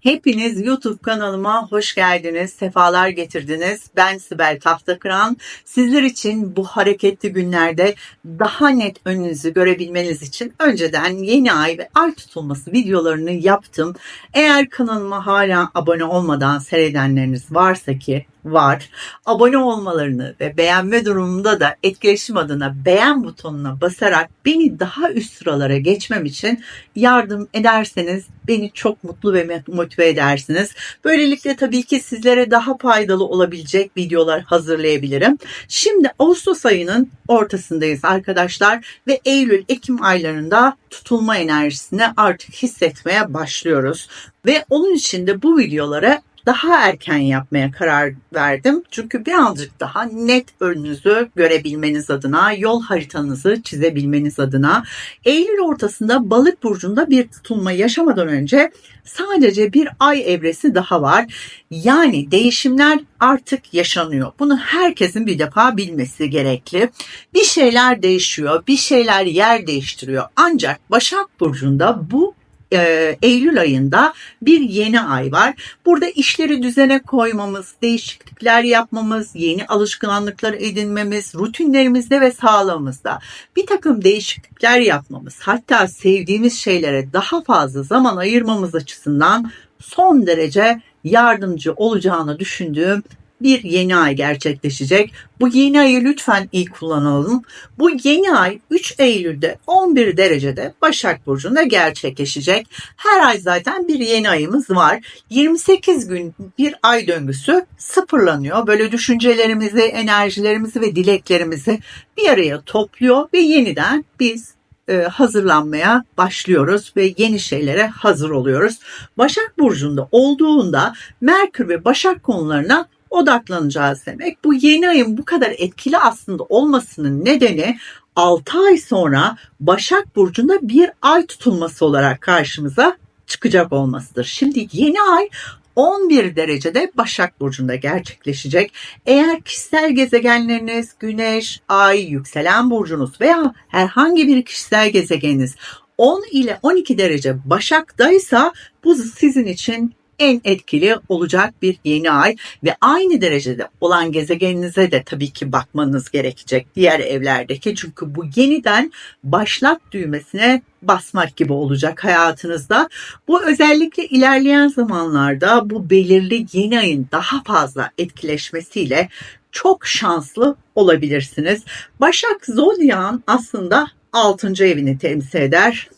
Hepiniz YouTube kanalıma hoş geldiniz, sefalar getirdiniz. Ben Sibel Tahtakıran. Sizler için bu hareketli günlerde daha net önünüzü görebilmeniz için önceden yeni ay ve ay tutulması videolarını yaptım. Eğer kanalıma hala abone olmadan seyredenleriniz varsa ki var. Abone olmalarını ve beğenme durumunda da etkileşim adına beğen butonuna basarak beni daha üst sıralara geçmem için yardım ederseniz beni çok mutlu ve motive edersiniz. Böylelikle tabii ki sizlere daha faydalı olabilecek videolar hazırlayabilirim. Şimdi Ağustos ayının ortasındayız arkadaşlar ve Eylül-Ekim aylarında tutulma enerjisini artık hissetmeye başlıyoruz. Ve onun için de bu videolara daha erken yapmaya karar verdim. Çünkü birazcık daha net önünüzü görebilmeniz adına, yol haritanızı çizebilmeniz adına Eylül ortasında balık burcunda bir tutulma yaşamadan önce sadece bir ay evresi daha var. Yani değişimler artık yaşanıyor. Bunu herkesin bir defa bilmesi gerekli. Bir şeyler değişiyor, bir şeyler yer değiştiriyor. Ancak Başak Burcu'nda bu e, Eylül ayında bir yeni ay var. Burada işleri düzene koymamız, değişiklikler yapmamız, yeni alışkanlıklar edinmemiz, rutinlerimizde ve sağlığımızda bir takım değişiklikler yapmamız, hatta sevdiğimiz şeylere daha fazla zaman ayırmamız açısından son derece yardımcı olacağını düşündüğüm bir yeni ay gerçekleşecek. Bu yeni ayı lütfen iyi kullanalım. Bu yeni ay 3 Eylül'de 11 derecede Başak Burcu'nda gerçekleşecek. Her ay zaten bir yeni ayımız var. 28 gün bir ay döngüsü sıfırlanıyor. Böyle düşüncelerimizi, enerjilerimizi ve dileklerimizi bir araya topluyor ve yeniden biz e, hazırlanmaya başlıyoruz ve yeni şeylere hazır oluyoruz. Başak Burcu'nda olduğunda Merkür ve Başak konularına odaklanacağız demek. Bu yeni ayın bu kadar etkili aslında olmasının nedeni 6 ay sonra Başak Burcu'nda bir ay tutulması olarak karşımıza çıkacak olmasıdır. Şimdi yeni ay 11 derecede Başak Burcu'nda gerçekleşecek. Eğer kişisel gezegenleriniz Güneş, Ay, yükselen burcunuz veya herhangi bir kişisel gezegeniniz 10 ile 12 derece Başak'taysa bu sizin için en etkili olacak bir yeni ay ve aynı derecede olan gezegeninize de tabii ki bakmanız gerekecek diğer evlerdeki çünkü bu yeniden başlat düğmesine basmak gibi olacak hayatınızda. Bu özellikle ilerleyen zamanlarda bu belirli yeni ayın daha fazla etkileşmesiyle çok şanslı olabilirsiniz. Başak Zodyan aslında 6. evini temsil eder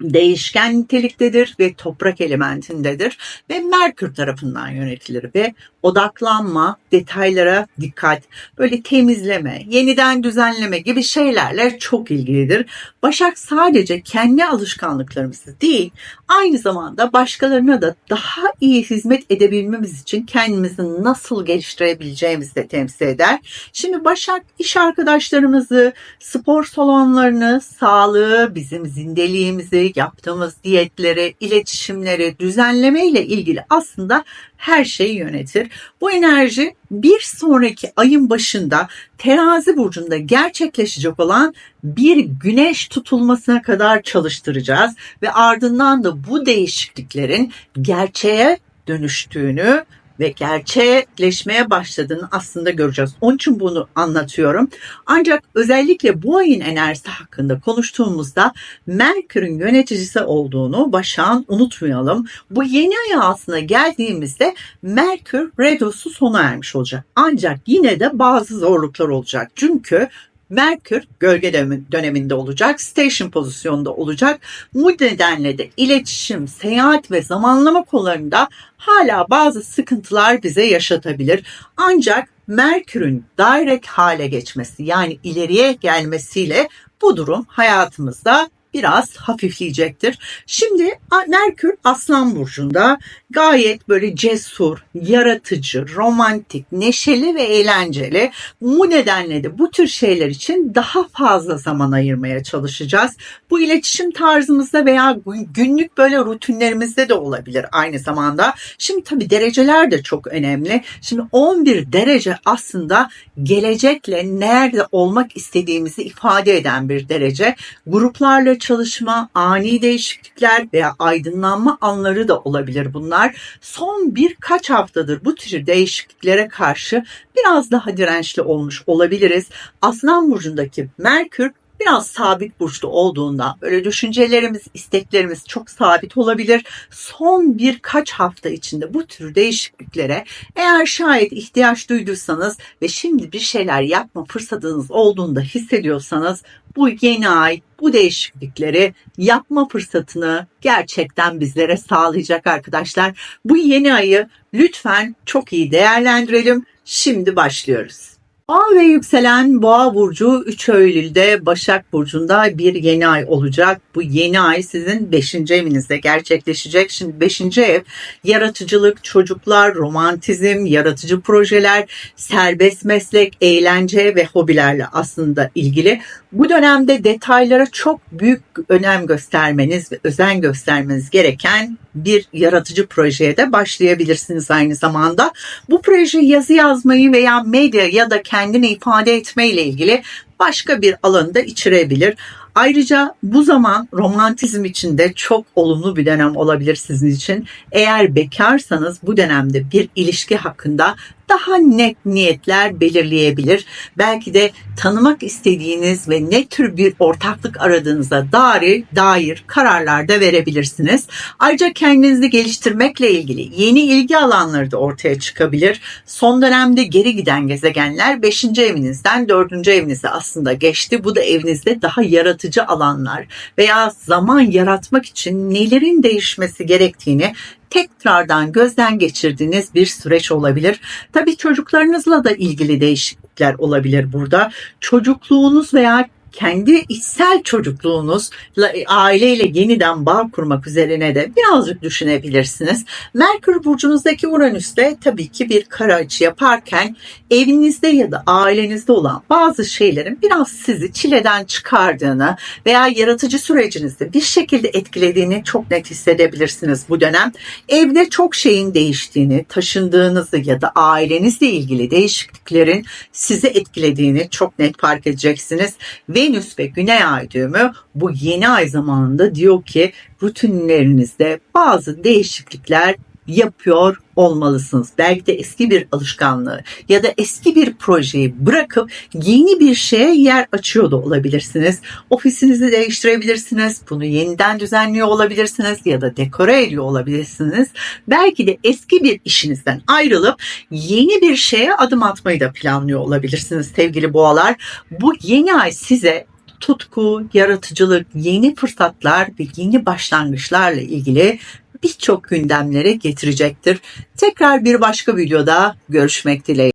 değişken niteliktedir ve toprak elementindedir ve Merkür tarafından yönetilir ve odaklanma, detaylara dikkat, böyle temizleme, yeniden düzenleme gibi şeylerle çok ilgilidir. Başak sadece kendi alışkanlıklarımızı değil, aynı zamanda başkalarına da daha iyi hizmet edebilmemiz için kendimizi nasıl geliştirebileceğimizi de temsil eder. Şimdi Başak iş arkadaşlarımızı, spor salonlarını, sağlığı, bizim zindeliğimizi, yaptığımız diyetleri, iletişimleri düzenleme ile ilgili aslında her şeyi yönetir. Bu enerji bir sonraki ayın başında terazi burcunda gerçekleşecek olan bir güneş tutulmasına kadar çalıştıracağız ve ardından da bu değişikliklerin gerçeğe dönüştüğünü ve gerçekleşmeye başladığını aslında göreceğiz. Onun için bunu anlatıyorum. Ancak özellikle bu ayın enerjisi hakkında konuştuğumuzda Merkür'ün yöneticisi olduğunu başan unutmayalım. Bu yeni aya aslında geldiğimizde Merkür retrosu sona ermiş olacak. Ancak yine de bazı zorluklar olacak. Çünkü Merkür gölge döneminde olacak, station pozisyonda olacak. Bu nedenle de iletişim, seyahat ve zamanlama konularında hala bazı sıkıntılar bize yaşatabilir. Ancak Merkür'ün direct hale geçmesi yani ileriye gelmesiyle bu durum hayatımızda biraz hafifleyecektir. Şimdi Merkür Aslan Burcu'nda gayet böyle cesur, yaratıcı, romantik, neşeli ve eğlenceli. Bu nedenle de bu tür şeyler için daha fazla zaman ayırmaya çalışacağız. Bu iletişim tarzımızda veya günlük böyle rutinlerimizde de olabilir aynı zamanda. Şimdi tabii dereceler de çok önemli. Şimdi 11 derece aslında gelecekle nerede olmak istediğimizi ifade eden bir derece. Gruplarla çalışma, ani değişiklikler veya aydınlanma anları da olabilir bunlar. Son birkaç haftadır bu tür değişikliklere karşı biraz daha dirençli olmuş olabiliriz. Aslan burcundaki Merkür biraz sabit burçta olduğundan böyle düşüncelerimiz, isteklerimiz çok sabit olabilir. Son birkaç hafta içinde bu tür değişikliklere eğer şayet ihtiyaç duyduysanız ve şimdi bir şeyler yapma fırsatınız olduğunda hissediyorsanız bu yeni ay bu değişiklikleri yapma fırsatını gerçekten bizlere sağlayacak arkadaşlar. Bu yeni ayı lütfen çok iyi değerlendirelim. Şimdi başlıyoruz. Boğa ve yükselen Boğa burcu 3 Eylül'de Başak burcunda bir yeni ay olacak. Bu yeni ay sizin 5. evinizde gerçekleşecek. Şimdi 5. ev yaratıcılık, çocuklar, romantizm, yaratıcı projeler, serbest meslek, eğlence ve hobilerle aslında ilgili. Bu dönemde detaylara çok büyük önem göstermeniz ve özen göstermeniz gereken bir yaratıcı projeye de başlayabilirsiniz aynı zamanda. Bu proje yazı yazmayı veya medya ya da kendini ifade etme ile ilgili başka bir alanı da içerebilir. Ayrıca bu zaman romantizm için de çok olumlu bir dönem olabilir sizin için. Eğer bekarsanız bu dönemde bir ilişki hakkında daha net niyetler belirleyebilir. Belki de tanımak istediğiniz ve ne tür bir ortaklık aradığınıza dair, dair kararlar da verebilirsiniz. Ayrıca kendinizi geliştirmekle ilgili yeni ilgi alanları da ortaya çıkabilir. Son dönemde geri giden gezegenler 5. evinizden 4. evinize aslında geçti. Bu da evinizde daha yaratıcı alanlar veya zaman yaratmak için nelerin değişmesi gerektiğini tekrardan gözden geçirdiğiniz bir süreç olabilir. Tabii çocuklarınızla da ilgili değişiklikler olabilir burada. Çocukluğunuz veya kendi içsel çocukluğunuzla aileyle yeniden bağ kurmak üzerine de birazcık düşünebilirsiniz. Merkür burcunuzdaki Uranüs de tabii ki bir kara açı yaparken evinizde ya da ailenizde olan bazı şeylerin biraz sizi çileden çıkardığını veya yaratıcı sürecinizde bir şekilde etkilediğini çok net hissedebilirsiniz bu dönem. Evde çok şeyin değiştiğini, taşındığınızı ya da ailenizle ilgili değişikliklerin sizi etkilediğini çok net fark edeceksiniz. Venüs ve Güney ay düğümü bu yeni ay zamanında diyor ki rutinlerinizde bazı değişiklikler yapıyor olmalısınız. Belki de eski bir alışkanlığı ya da eski bir projeyi bırakıp yeni bir şeye yer açıyor da olabilirsiniz. Ofisinizi değiştirebilirsiniz. Bunu yeniden düzenliyor olabilirsiniz ya da dekore ediyor olabilirsiniz. Belki de eski bir işinizden ayrılıp yeni bir şeye adım atmayı da planlıyor olabilirsiniz sevgili boğalar. Bu yeni ay size tutku, yaratıcılık, yeni fırsatlar ve yeni başlangıçlarla ilgili birçok gündemlere getirecektir. Tekrar bir başka videoda görüşmek dileğiyle.